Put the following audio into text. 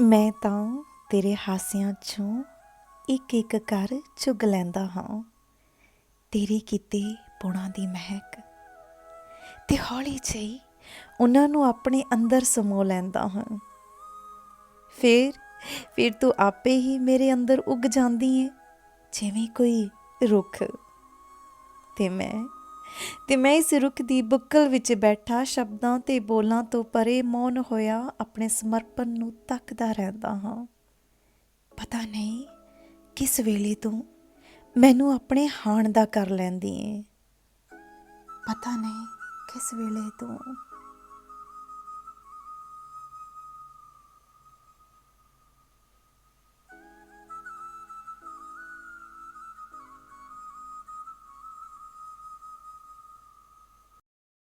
ਮੈਂ ਤਾਂ ਤੇਰੇ ਹਾਸਿਆਂ ਚੋਂ ਇੱਕ ਇੱਕ ਕਰ ਚੁਗ ਲੈਂਦਾ ਹਾਂ। ਤੇਰੇ ਕੀਤੇ ਪੁਣਾ ਦੀ ਮਹਿਕ। ਤੇ ਹੌਲੀ ਜਿਹੀ ਉਹਨਾਂ ਨੂੰ ਆਪਣੇ ਅੰਦਰ ਸਮੋ ਲੈਂਦਾ ਹਾਂ। ਫਿਰ ਫਿਰ ਤੂੰ ਆਪੇ ਹੀ ਮੇਰੇ ਅੰਦਰ ਉੱਗ ਜਾਂਦੀ ਏ, ਜਿਵੇਂ ਕੋਈ ਰੁੱਖ। ਤੇ ਮੈਂ ਤੇ ਮੈਂ ਇਸ ਰੁੱਖ ਦੀ ਬੁੱਕਲ ਵਿੱਚ ਬੈਠਾ, ਸ਼ਬਦਾਂ ਤੇ ਬੋਲਾਂ ਤੋਂ ਪਰੇ ਮੌਨ ਹੋਇਆ, ਆਪਣੇ ਸਮਰਪਣ ਨੂੰ ਤੱਕਦਾ ਰਹਿੰਦਾ ਹਾਂ। ਪਤਾ ਨਹੀਂ ਕਿਸ ਵੇਲੇ ਤੂੰ ਮੈਨੂੰ ਆਪਣੇ ਹਾਣ ਦਾ ਕਰ ਲੈਂਦੀ ਏ। ਪਤਾ ਨਹੀਂ ਕਿਸ ਵੇਲੇ ਤੂੰ।